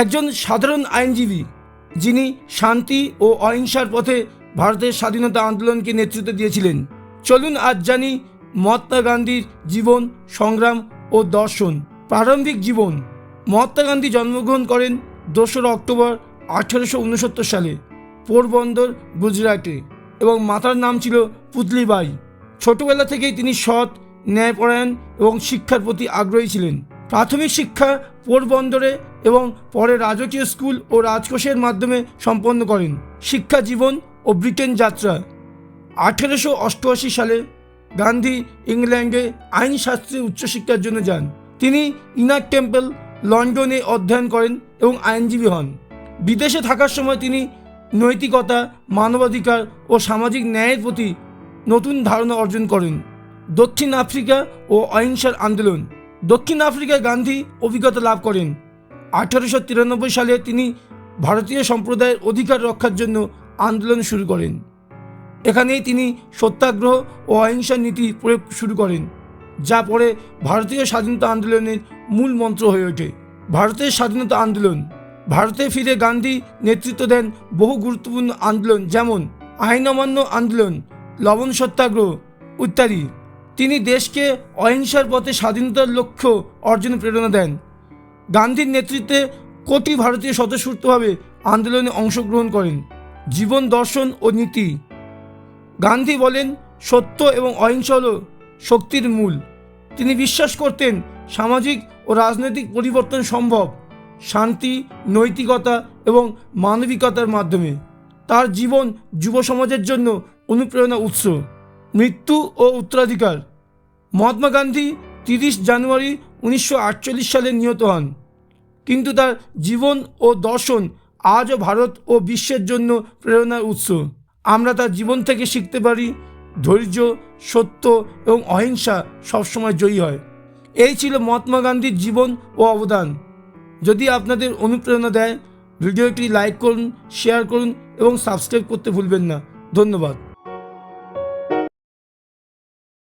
একজন সাধারণ আইনজীবী যিনি শান্তি ও অহিংসার পথে ভারতের স্বাধীনতা আন্দোলনকে নেতৃত্ব দিয়েছিলেন। চলুন আজ জানি মহাত্মা গান্ধীর জীবন, সংগ্রাম ও দর্শন। প্রারম্ভিক জীবন। মহাত্মা গান্ধী জন্মগ্রহণ করেন দোসরা অক্টোবর আঠারোশো উনসত্তর সালে পোরবন্দর, গুজরাটে এবং মাতার নাম ছিল পুতলিবাই। ছোটবেলা থেকেই তিনি সৎ, ন্যায়পরায়ণ এবং শিক্ষার প্রতি আগ্রহী ছিলেন। প্রাথমিক শিক্ষা পোরবন্দরে এবং পরে রাজকীয় স্কুল ও রাজকোষের মাধ্যমে সম্পন্ন করেন। শিক্ষা জীবন ও ব্রিটেন যাত্রা। আঠেরোশো অষ্টআশি সালে গান্ধী ইংল্যান্ডে আইনশাস্ত্রে উচ্চশিক্ষার জন্য যান। তিনি ইনার টেম্পল লন্ডনে অধ্যয়ন করেন এবং আইনজীবী হন। বিদেশে থাকার সময় তিনি নৈতিকতা, মানবাধিকার ও সামাজিক ন্যায়ের প্রতি নতুন ধারণা অর্জন করেন। দক্ষিণ আফ্রিকা ও অহিংসার আন্দোলন। দক্ষিণ আফ্রিকায় গান্ধী অভিজ্ঞতা লাভ করেন। আঠারোশো তিরানব্বই সালে তিনি ভারতীয় সম্প্রদায়ের অধিকার রক্ষার জন্য আন্দোলন শুরু করেন। এখানেই তিনি সত্যাগ্রহ ও অহিংসার নীতি প্রয়োগ শুরু করেন, যা পরে ভারতীয় স্বাধীনতা আন্দোলনের মূল মন্ত্র হয়ে ওঠে। ভারতের স্বাধীনতা আন্দোলন। ভারতে ফিরে গান্ধী নেতৃত্ব দেন বহু গুরুত্বপূর্ণ আন্দোলন, যেমন আইন অমান্য আন্দোলন, লবণ সত্যাগ্রহ ইত্যাদি। তিনি দেশকে অহিংসার পথে স্বাধীনতার লক্ষ্য অর্জনে প্রেরণা দেন। গান্ধীর নেতৃত্বে কোটি ভারতীয় স্বতঃস্ফূর্তভাবে আন্দোলনে অংশগ্রহণ করেন। জীবন, দর্শন ও নীতি। গান্ধী বলেন, সত্য এবং অহিংসা হল শক্তির মূল। তিনি বিশ্বাস করতেন, সামাজিক ও রাজনৈতিক পরিবর্তন সম্ভব, শান্তি, নৈতিকতা এবং মানবিকতার মাধ্যমে। তার জীবন যুব সমাজের জন্য অনুপ্রেরণা উৎস। মৃত্যু ও উত্তরাধিকার। মহাত্মা গান্ধী তিরিশ জানুয়ারি উনিশশো আটচল্লিশ সালে নিহত হন। কিন্তু তার জীবন ও দর্শন আজও ভারত ও বিশ্বের জন্য প্রেরণার উৎস। আমরা তার জীবন থেকে শিখতে পারি, ধৈর্য, সত্য এবং অহিংসা সবসময় জয়ী হয়। এই ছিল মহাত্মা গান্ধীর জীবন ও অবদান। যদি আপনাদের অনুপ্রেরণা দেয়, ভিডিওটি লাইক করুন, শেয়ার করুন এবং সাবস্ক্রাইব করতে ভুলবেন না। ধন্যবাদ।